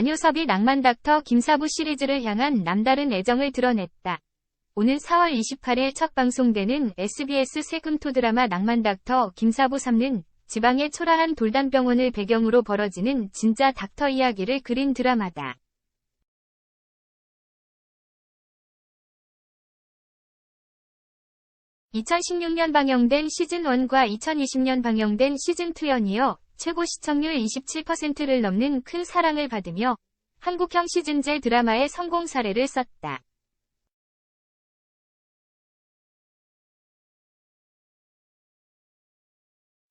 안효섭이 낭만닥터 김사부 시리즈를 향한 남다른 애정을 드러냈다. 오는 4월 28일 첫 방송되는 SBS 세금토 드라마 낭만닥터 김사부 3는 지방의 초라한 돌담병원을 배경으로 벌어지는 진짜 닥터 이야기를 그린 드라마다. (2016년) 방영된 시즌1과 (2020년) 방영된 시즌2 연이어 최고 시청률 27%를 넘는 큰 사랑을 받으며 한국형 시즌제 드라마의 성공 사례를 썼다.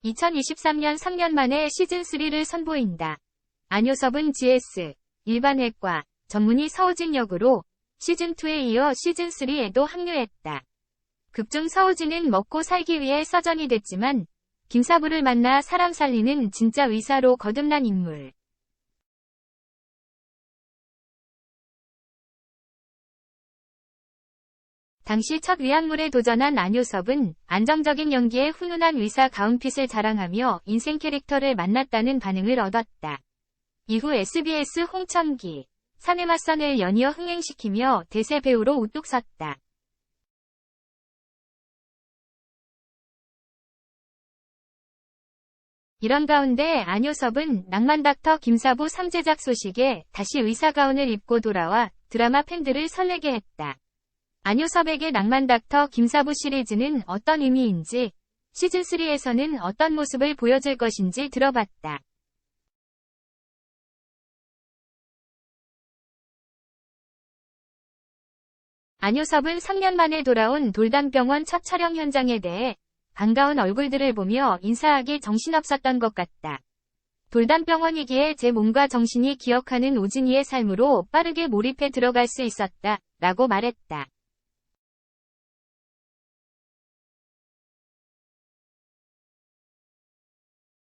(2023년) 3년 만에 시즌3를 선보인다. 안효섭은 GS, 일반외과, 전문의 서우진 역으로 시즌2에 이어 시즌3에도 합류했다. 극중 서우진은 먹고 살기 위해 서전이 됐지만 김사부를 만나 사람 살리는 진짜 의사로 거듭난 인물. 당시 첫 위안물에 도전한 안효섭은 안정적인 연기에 훈훈한 의사 가운핏을 자랑하며 인생 캐릭터를 만났다는 반응을 얻었다. 이후 SBS 홍천기, 사내 맞선을 연이어 흥행시키며 대세 배우로 우뚝 섰다. 이런 가운데 안효섭은 낭만닥터 김사부 3제작 소식에 다시 의사가운을 입고 돌아와 드라마 팬들을 설레게 했다. 안효섭에게 낭만닥터 김사부 시리즈는 어떤 의미인지, 시즌3에서는 어떤 모습을 보여줄 것인지 들어봤다. 안효섭은 3년 만에 돌아온 돌담병원 첫 촬영 현장에 대해 반가운 얼굴들을 보며 인사하기 정신없었던 것 같다. 돌담병원이기에 제 몸과 정신이 기억하는 오진이의 삶으로 빠르게 몰입해 들어갈 수 있었다. 라고 말했다.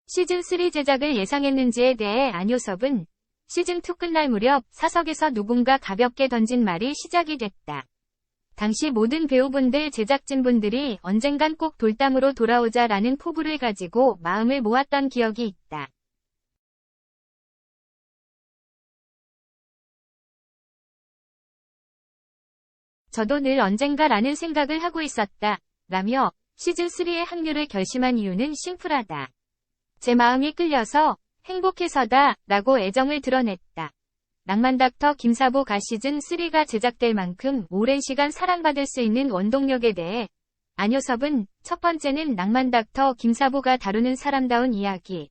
시즌3 제작을 예상했는지에 대해 안효섭은 시즌2 끝날 무렵 사석에서 누군가 가볍게 던진 말이 시작이 됐다. 당시 모든 배우분들 제작진분들이 언젠간 꼭 돌담으로 돌아오자 라는 포부를 가지고 마음을 모았던 기억이 있다. 저도 늘 언젠가라는 생각을 하고 있었다. 라며 시즌3의 합류를 결심한 이유는 심플하다. 제 마음이 끌려서 행복해서다 라고 애정을 드러냈다. 낭만닥터 김사보가 시즌3가 제작될 만큼 오랜 시간 사랑받을 수 있는 원동력에 대해 안효섭은 첫 번째는 낭만닥터 김사보가 다루는 사람다운 이야기.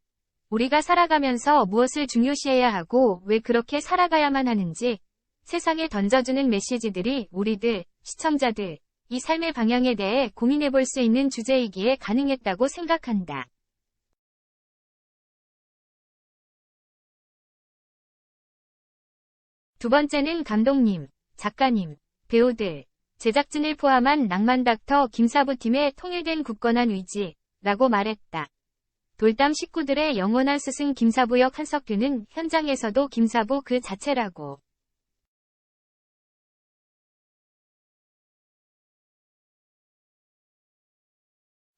우리가 살아가면서 무엇을 중요시해야 하고 왜 그렇게 살아가야만 하는지 세상에 던져주는 메시지들이 우리들, 시청자들, 이 삶의 방향에 대해 고민해 볼 수 있는 주제이기에 가능했다고 생각한다. 두 번째는 감독님, 작가님, 배우들, 제작진을 포함한 낭만 닥터 김사부 팀의 통일된 굳건한 의지, 라고 말했다. 돌담 식구들의 영원한 스승 김사부 역 한석규는 현장에서도 김사부 그 자체라고.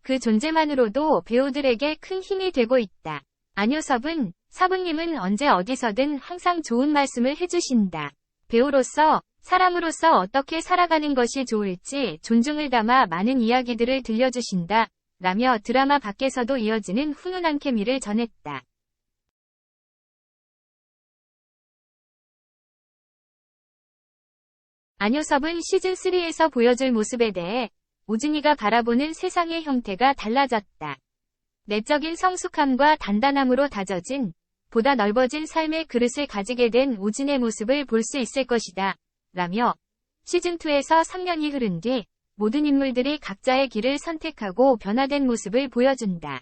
그 존재만으로도 배우들에게 큰 힘이 되고 있다. 안효섭은 사부님은 언제 어디서든 항상 좋은 말씀을 해주신다. 배우로서, 사람으로서 어떻게 살아가는 것이 좋을지 존중을 담아 많은 이야기들을 들려주신다. 라며 드라마 밖에서도 이어지는 훈훈한 케미를 전했다. 안효섭은 시즌3에서 보여줄 모습에 대해 오진이가 바라보는 세상의 형태가 달라졌다. 내적인 성숙함과 단단함으로 다져진 보다 넓어진 삶의 그릇을 가지게 된 오진의 모습을 볼 수 있을 것이다. 라며 시즌2에서 3년이 흐른 뒤 모든 인물들이 각자의 길을 선택하고 변화된 모습을 보여준다.